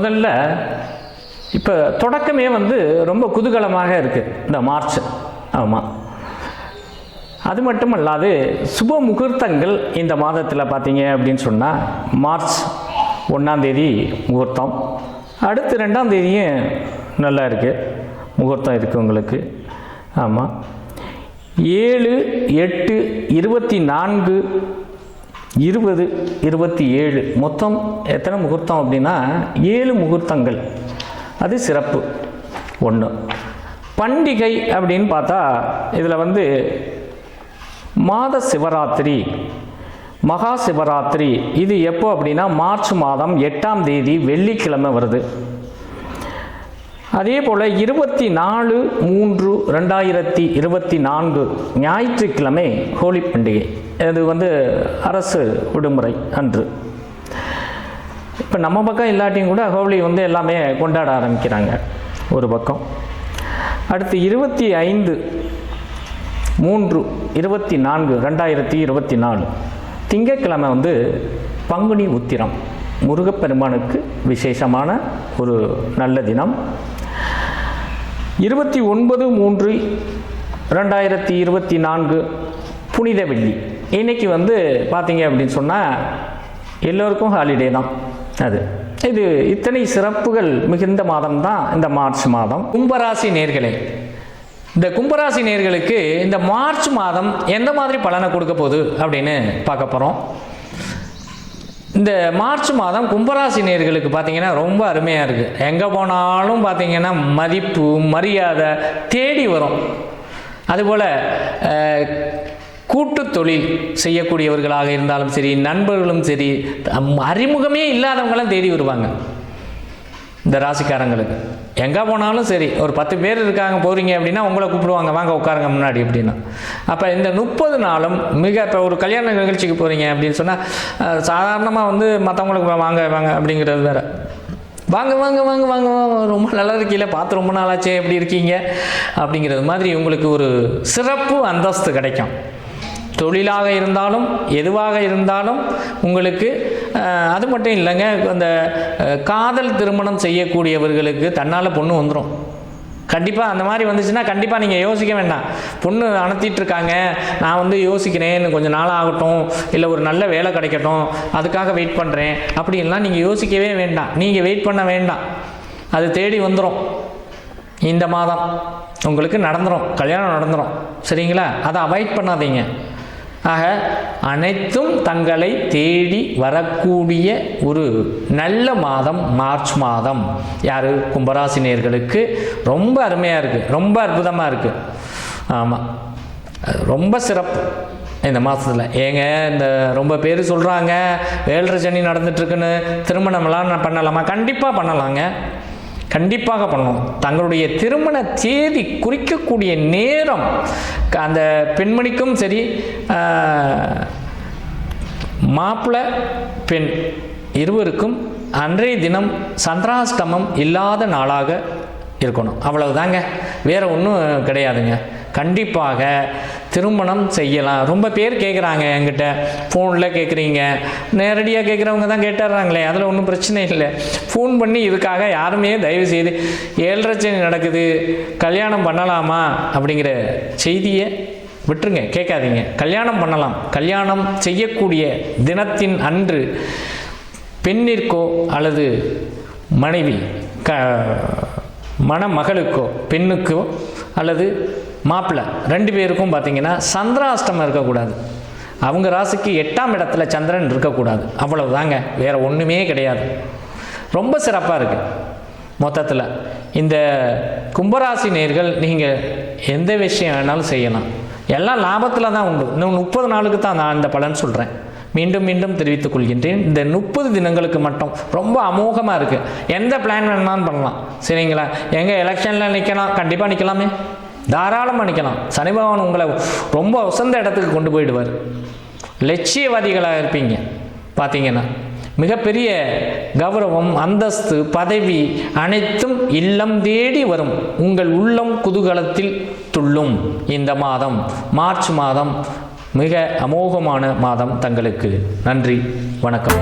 முதல்ல இப்போ தொடக்கமே வந்து ரொம்ப குதூகலமாக இருக்குது இந்த மார்ச். ஆமாம் அது மட்டும் அல்லாது சுப முகூர்த்தங்கள் இந்த மாதத்தில் பார்த்தீங்க அப்படின்னு சொன்னால் மார்ச் ஒன்றாம் தேதி முகூர்த்தம். அடுத்து ரெண்டாம் தேதியும் நல்லா இருக்குது முகூர்த்தம் இருக்குது உங்களுக்கு. ஆமாம் ஏழு எட்டு இருபத்தி நான்கு இருபது இருபத்தி ஏழு. மொத்தம் எத்தனை முகூர்த்தம் அப்படின்னா ஏழு முகூர்த்தங்கள். அது சிறப்பு. ஒன்று பண்டிகை அப்படின்னு பார்த்தா இதில் வந்து மாத சிவராத்திரி மகா சிவராத்திரி. இது எப்போ அப்படின்னா மார்ச் மாதம் எட்டாம் தேதி வெள்ளிக்கிழமை வருது. அதே போல் இருபத்தி நாலு மூன்று ரெண்டாயிரத்தி இருபத்தி நான்கு ஞாயிற்றுக்கிழமை ஹோலி பண்டிகை. இது வந்து அரசு விடுமுறை அன்று. இப்போ நம்ம பக்கம் இல்லாட்டியும் கூட ஹோலி வந்து எல்லாமே கொண்டாட ஆரம்பிக்கிறாங்க ஒரு பக்கம். அடுத்து இருபத்தி ஐந்து மூன்று இருபத்தி நான்கு ரெண்டாயிரத்தி இருபத்தி நாலு திங்கக்கிழமை வந்து பங்குனி உத்திரம். முருகப்பெருமானுக்கு விசேஷமான ஒரு நல்ல தினம். இருபத்தி ஒன்பது மூன்று ரெண்டாயிரத்தி இருபத்தி நான்கு புனித வெள்ளி. இன்னைக்கு வந்து பார்த்தீங்க அப்படின்னு சொன்னால் எல்லோருக்கும் ஹாலிடே தான். அது. இது இத்தனை சிறப்புகள் மிகுந்த மாதம் தான் இந்த மார்ச் மாதம். கும்பராசி நேர்களே இந்த கும்பராசி நேர்களுக்கு இந்த மார்ச் மாதம் எந்த மாதிரி பலனை கொடுக்க போகுது அப்படின்னு பார்க்க போகிறோம் இந்த மார்ச் மாதம் கும்பராசி நேர்களுக்கு பார்த்தீங்கன்னா ரொம்ப அருமையாக இருக்குது எங்கே போனாலும் பார்த்தீங்கன்னா மதிப்பு மரியாதை தேடி வரும். அதுபோல் கூட்டு தொழில் செய்யக்கூடியவர்களாக இருந்தாலும் சரி நண்பர்களும் சரி அறிமுகமே இல்லாதவங்களாம் தேடி வருவாங்க. இந்த ராசிக்காரங்களுக்கு. எங்கே போனாலும் சரி ஒரு பத்து பேர் இருக்காங்க போகிறீங்க அப்படின்னா உங்களை கூப்பிடுவாங்க வாங்க உட்காருங்க முன்னாடி அப்படின்னா. அப்போ இந்த முப்பது நாளும் மிக இப்போ ஒரு கல்யாண நிகழ்ச்சிக்கு போகிறீங்க அப்படின்னு சொன்னால் சாதாரணமாக வந்து மற்றவங்களுக்கு வாங்க வாங்க அப்படிங்கிறது வேறு. வாங்க வாங்க வாங்க வாங்க வாங்க, ரொம்ப நல்லா இருக்கீங்களே பார்த்து ரொம்ப நாளாச்சே எப்படி இருக்கீங்க? அப்படிங்கிறது மாதிரி உங்களுக்கு ஒரு சிறப்பு அந்தஸ்து கிடைக்கும். தொழிலாக இருந்தாலும் எதுவாக இருந்தாலும் உங்களுக்கு அது மட்டும் இல்லைங்க. அந்த காதல் திருமணம் செய்யக்கூடியவர்களுக்கு தன்னால் பொண்ணு வந்துடும் கண்டிப்பாக அந்த மாதிரி வந்துச்சுன்னா கண்டிப்பாக நீங்கள் யோசிக்க வேண்டாம். பொண்ணு அனுத்திட்டு இருக்காங்க நான் வந்து யோசிக்கிறேன். கொஞ்சம் நாள் ஆகட்டும். இல்லை ஒரு நல்ல வேலை கிடைக்கட்டும். அதுக்காக வெயிட் பண்ணுறேன் அப்படின்லாம் நீங்கள் யோசிக்கவே வேண்டாம். நீங்கள் வெயிட் பண்ண வேண்டாம். அது தேடி வந்துடும் இந்த மாதம் உங்களுக்கு நடந்துடும் கல்யாணம் நடந்துடும் சரிங்களா? அதை அவாய்ட் பண்ணாதீங்க. ஆக அனைத்தும் தங்களை தேடி வரக்கூடிய ஒரு நல்ல மாதம் மார்ச் மாதம். யார்? கும்பராசினியர்களுக்கு ரொம்ப அருமையாக இருக்குது ரொம்ப அற்புதமாக இருக்குது ஆமாம் ரொம்ப சிறப்பு. இந்த மாதத்தில் ஏங்க இந்த ரொம்ப பேர் சொல்கிறாங்க ஏழரை சனி நடந்துட்டுருக்குன்னு திருமணம்லாம் நான் பண்ணலாமா? கண்டிப்பாக பண்ணலாங்க. கண்டிப்பாக பண்ணணும். தங்களுடைய திருமண தேதி குறிக்கக்கூடிய நேரம் அந்த பெண்மணிக்கும் சரி மாப்பிள்ள மாப்பிள்ளை பெண் இருவருக்கும் அன்றைய தினம் சந்திராஷ்டமம் இல்லாத நாளாக இருக்கணும். அவ்வளவுதாங்க. வேற ஒன்றும் கிடையாதுங்க. கண்டிப்பாக திருமணம் செய்யலாம். ரொம்ப பேர் கேட்குறாங்க என்கிட்ட. ஃபோனில் கேட்குறீங்க நேரடியாக கேட்குறவங்க தான் கேட்டுறாங்களே. அதில் ஒன்றும் பிரச்சனை இல்லை. ஃபோன் பண்ணி இதுக்காக யாருமே தயவு செய்து ஏழரை நடக்குது கல்யாணம் பண்ணலாமா? அப்படிங்கிற செய்தியை விட்டுருங்க. கேட்காதீங்க. கல்யாணம் பண்ணலாம். கல்யாணம் செய்யக்கூடிய தினத்தின் அன்று பெண்ணிற்கோ அல்லது மனைவி க மணமகளுக்கோ பெண்ணுக்கோ அல்லது மாப்பிள்ளை ரெண்டு பேருக்கும் பார்த்தீங்கன்னா சந்திராஷ்டமம் இருக்கக்கூடாது. அவங்க ராசிக்கு எட்டாம் இடத்துல சந்திரன் இருக்கக்கூடாது. அவ்வளவுதாங்க வேற ஒன்றுமே கிடையாது. ரொம்ப சிறப்பாக இருக்குது மொத்தத்தில் இந்த கும்பராசி நேர்கள் நீங்கள் எந்த விஷயம் வேணாலும் செய்யலாம். எல்லாம் லாபத்தில் தான் உண்டு. இன்னும் முப்பது நாளுக்கு தான் நான் இந்த பலன் சொல்கிறேன் மீண்டும் மீண்டும் தெரிவித்துக் கொள்கின்றேன். இந்த முப்பது தினங்களுக்கு மட்டும் ரொம்ப அமோகமாக இருக்குது எந்த பிளான் வேணாலும் பண்ணலாம். சரிங்களா? எங்கே எலெக்ஷனில் நிற்கலாம் கண்டிப்பாக நிற்கலாமே தாராளமாக நிற்கலாம் சனி பகவான் உங்களை ரொம்ப உசந்த இடத்துக்கு கொண்டு போயிடுவார். லட்சியவாதிகளாக இருப்பீங்க. பார்த்தீங்கன்னா மிகப்பெரிய கௌரவம் அந்தஸ்து பதவி அனைத்தும் இல்லம் தேடி வரும். உங்கள் உள்ளம் குதூகலத்தில் துள்ளும் இந்த மாதம். மார்ச் மாதம் மிக அமோகமான மாதம் தங்களுக்கு. நன்றி வணக்கம்.